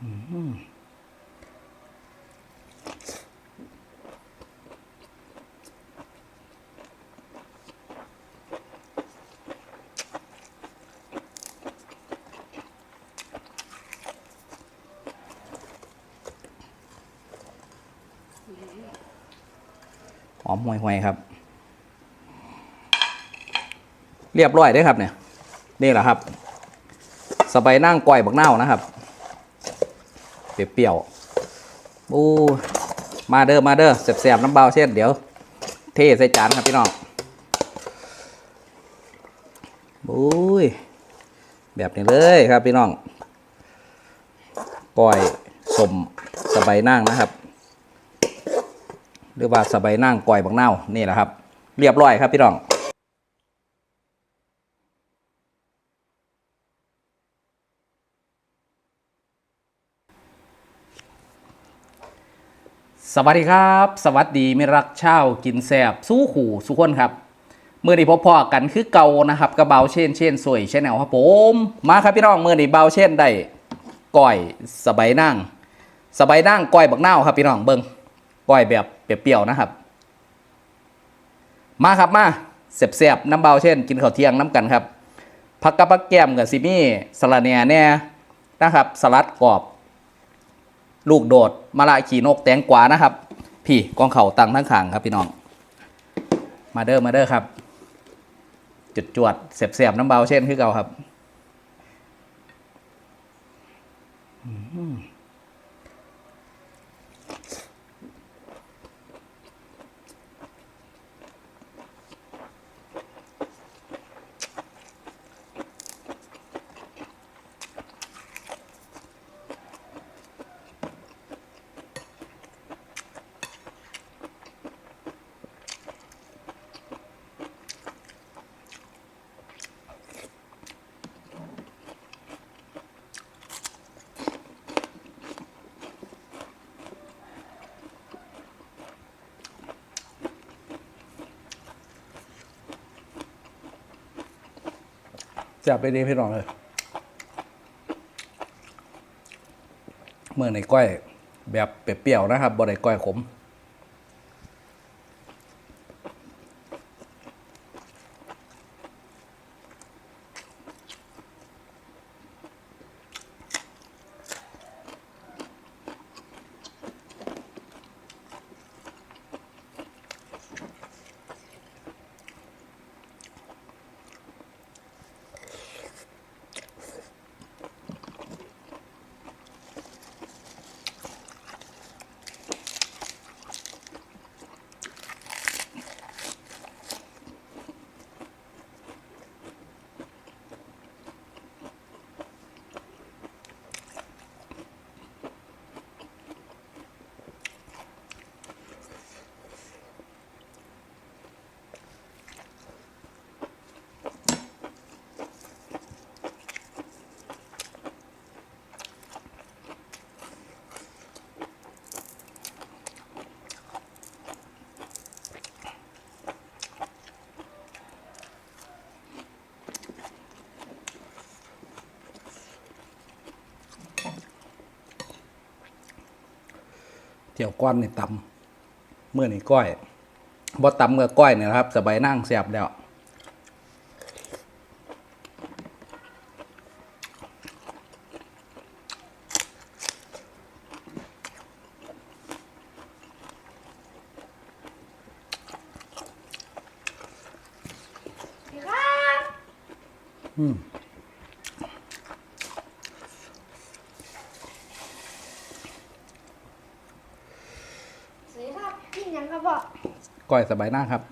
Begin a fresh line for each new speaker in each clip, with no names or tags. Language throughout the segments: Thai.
หอมห่วยๆครับ เรียบร้อยได้ครับเนี่ยนี่แหละครับสบายนั่งก้อยบักเน่านะครับ เปรี้ยวๆอู้มาเด้อมาเด้อแสบๆน้ำเบาเช่นเดี๋ยว เทใส่จานครับพี่น้องอุ้ยแบบนี้เลยครับพี่น้องก้อยสมสบายนั่งนะครับ หรือว่าสบายนั่งก้อยบักเน่านี่แหละครับ เรียบร้อยครับพี่น้อง สวัสดีครับ สวัสดีมิรักเช่ากินแซบสู้ขู่สุขคนครับเมื่อนี้พบพอกันคือเก่านะครับกระเบาเช่นเช่นสวยเช่นแนวครับผมมาครับพี่น้องเมื่อนี้เบาเช่นได้ก้อยสบายนั่งสบายนั่งก้อยบักเน่าครับพี่น้องเบิ้งก้อยแบบเปรี้ยวๆนะครับ มาครับมาเสียบๆน้ำเบาเช่น กินข้าวเที่ยงน้ำกันครับผักกะปักแก้มกับซิมี่สลัดแหน่แน่นะครับ สลัดกรอบ ลูกโดดมาละขี่นกแตงกวานะครับ พี่กองเข่าตังทั้งขางครับพี่น้อง มาเดอร์มาเดอร์ครับ จุดจวดเสียบๆน้ำเบาเช่นคือเก่าครับ จับไปดีพี่น้องเลยเมื่อในก้อยแบบเปรี้ยวๆนะครับบ่ได้ก้อยขม ที่ยวก้อนนี่ตำเมื่อนี่ก้อยบ่ตำเมื่อก้อยเนี่ยนะครับสบายนั่งเสียบแล้ว
ครับ
อืม
สวัสดีครับกินยังครับพ่อ
ก้อยสบายหน้าครับ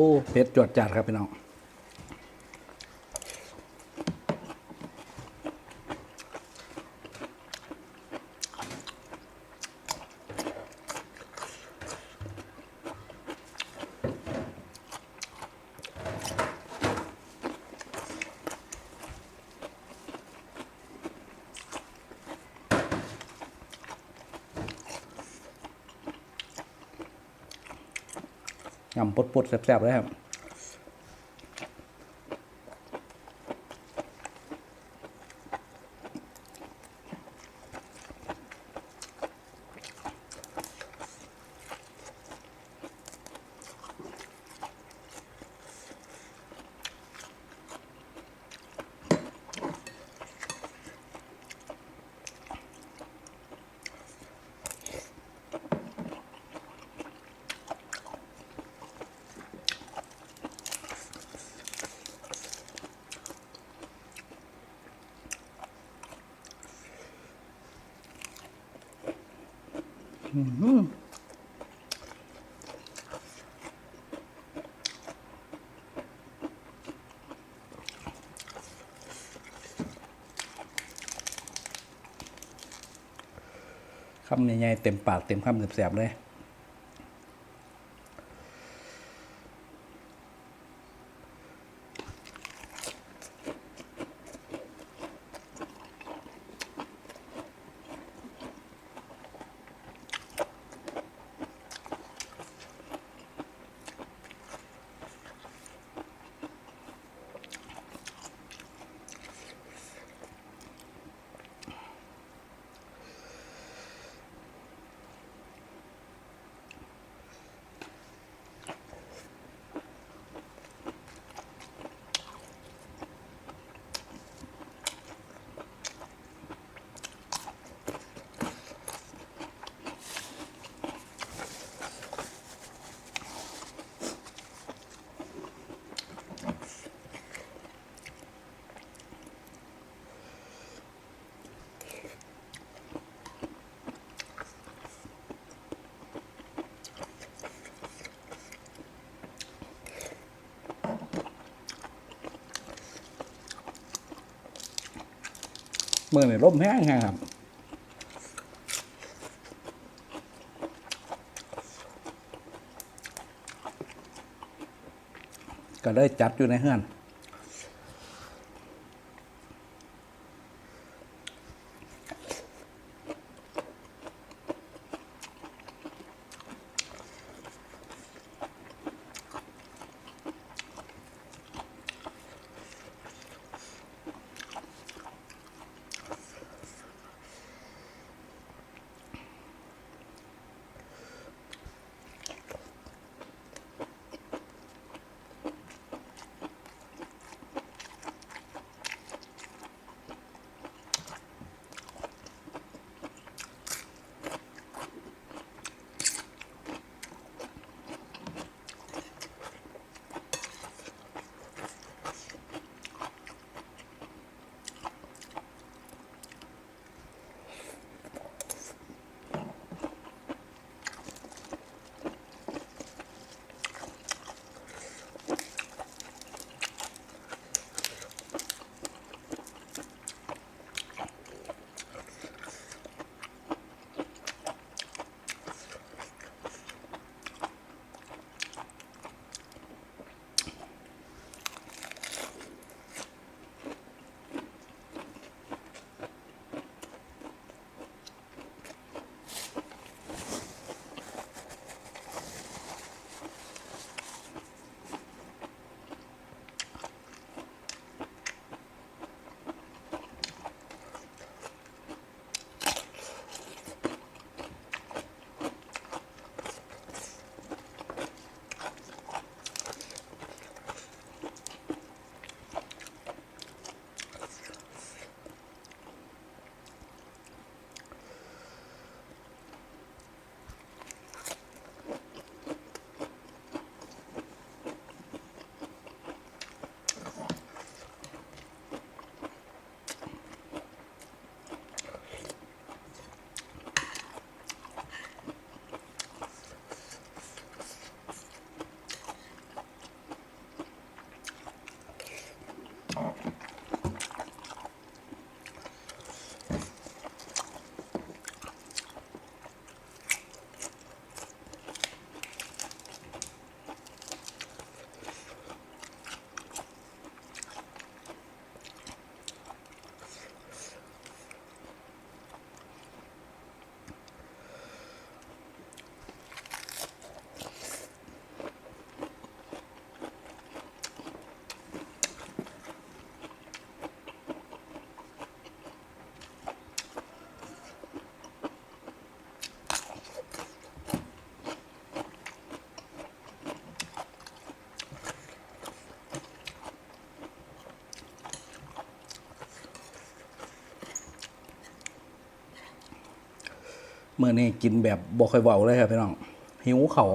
บู
เผ็ดจวดจัดครับพี่น้อง ยำปดๆแสบๆเลยครับ คำใหญ่ๆเต็มปากเต็มคำแสบเลย เมื่อนี่ร่มแห้งครับก็ได้จัดอยู่ในเฮือน มื่อนี้กินแบบบ่ค่อยเบาเลยครับพี่น้องหิวเขาว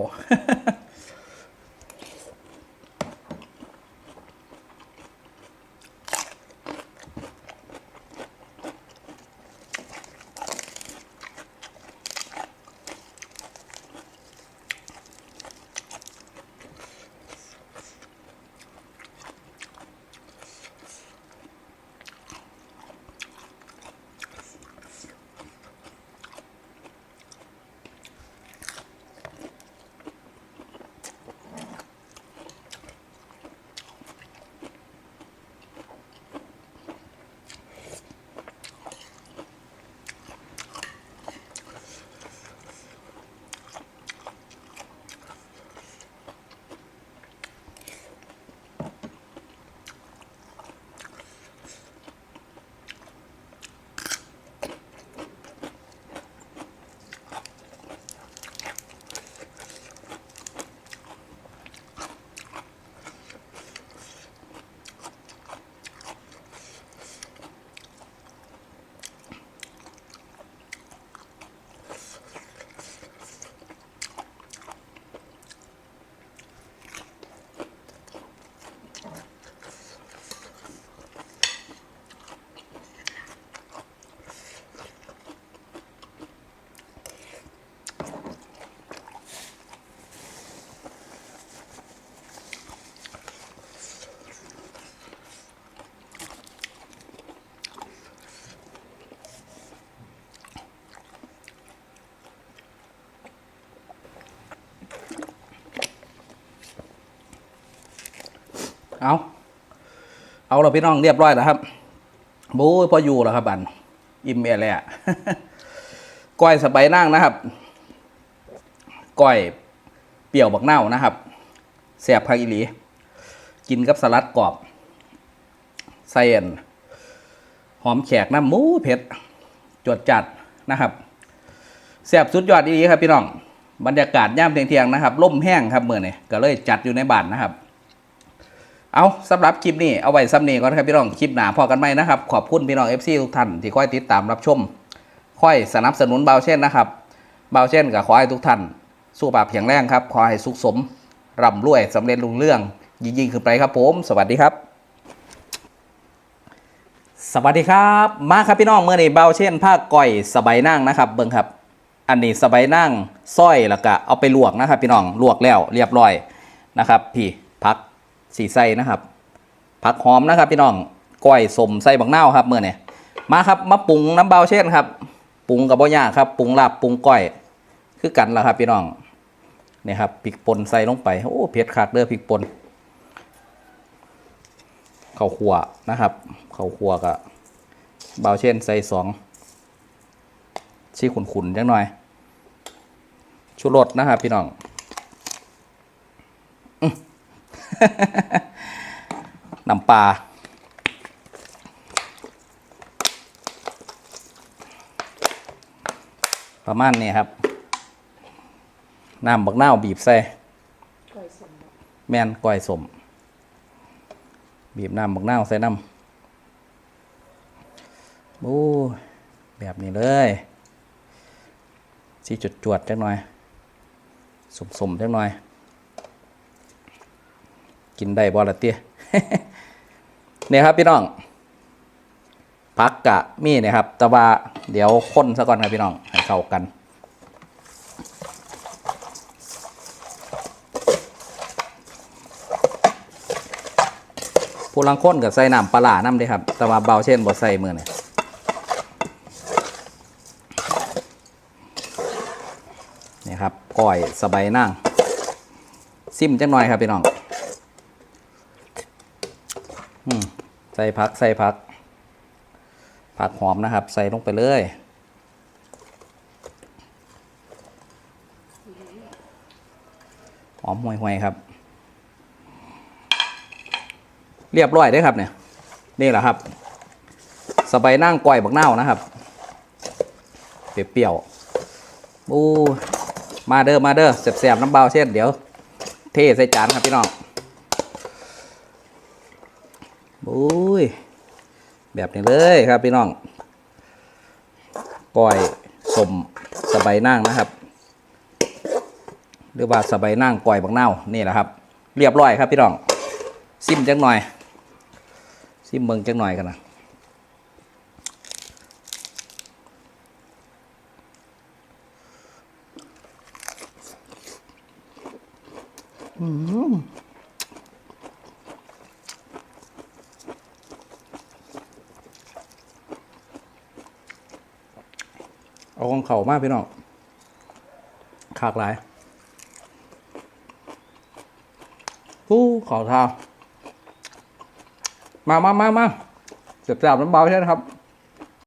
เอาเอาเราพี่น้องเรียบร้อยแล้วครับบู๊พออยู่แล้วครับอันอิ่มเอเลยอะก้อยสบายนั่งนะครับก้อยเปรี้ยวบักเน่านะครับแสบพักอีหลี กินกับสลัดกรอบใส่อันหอมแขกน้ำหมูเผ็ดจวดจัดนะครับแสบสุดยอดดีครับพี่น้อง บรรยากาศย่ามเทียงๆนะครับล่มแห้งครับเมื่อนี้ก็เลยจัดอยู่ในบ้านนะครับ เอาสำหรับคลิปนี้เอาไว้ซ้ำนี้ก่อนครับพี่น้องคลิปหนาพอกันไหมนะครับ ขอบคุณพี่น้อง FC ทุกท่านที่คอยติดตามรับชมค่อยสนับสนุนเบาเช่นนะครับเบาเช่นกับขอให้ทุกท่านสู้ปราบแข็งแรงครับขอให้สุขสมร่ำรวยสำเร็จลุงเรื่องยิ่งๆขึ้นไปครับผม สวัสดีครับ สวัสดีครับ มาครับพี่น้องเมื่อนี้เบาเช่นภาก่อยสบายนั่งนะครับ เบิ้งครับ อันนี้สบายนั่งสร้อยแล้วก็เอาไปลวกนะครับ พี่น้องลวกแล้วเรียบร้อยนะครับ พี่พัก สีไส้นะครับ ผักหอมนะครับพี่น้องก้อยสมใส่บักนาวครับเมื่อนี้มาครับมาปรุงน้ำเบาเช่นครับปรุงกับบ่ยากครับปรุงลาบปรุงก้อย คือกันละครับพี่น้องนี่ครับพริกป่นใส่ลงไปโอ้เผ็ดคักเด้อพริกป่นข้าวคั่วนะครับข้าวคั่วกับเบาเช่นใส่สองชี้ขุนๆจังหน่อยชูรสนะครับพี่น้องอื้อ น้ำปลาประมาณนี้ครับ น้ำบักนาวบีบใส่แมนก้อยสม บีบน้ำบักนาวใส่น้ำโอ้แบบนี้เลยสีจุดจวดจังหน่อยสมๆจังหน่อย กินได้บ่ละเตี้ยเนี่ยครับพี่น้องพักกะมีเนี่ยครับ แต่ว่าเดี๋ยวค้นซะก่อนครับพี่น้องให้เข้ากันผู้ลังค้นกับใส่น้ำปลาน้ำด้ครับ แต่ว่าเบาเช่นบ่ใส่มือเนี่ยนี่ครับก้อยสบายนั่งซิมจังหน่อยครับพี่น้อง อืม ใส่พักใส่พัก ผักหอมนะครับ ใส่ลงไปเลยหอมห่วยๆครับ เรียบร้อยเด้ครับเนี่ยนี่แหละครับสบายนั่งก้อยบักเน่านะครับ เปรี้ยวๆบูมาเด้อมาเด้อแสบๆน้ำเบาเช่นเดี๋ยว เทใส่จานครับพี่น้องอุ้ย แบบนี้เลยครับพี่น้องก้อยสมสบายนั่งนะครับ หรือว่าสบายนั่งก่อยบักเน่านี่แหละครับ เรียบร้อยครับพี่น้องซิมจังหน่อย ซิมเบิงจังหน่อยกันนะอืม เข่ามากพี่น้องขากหลายผู้ขอทามามามามาเสียบน้ำเบาใช่ไหมครับ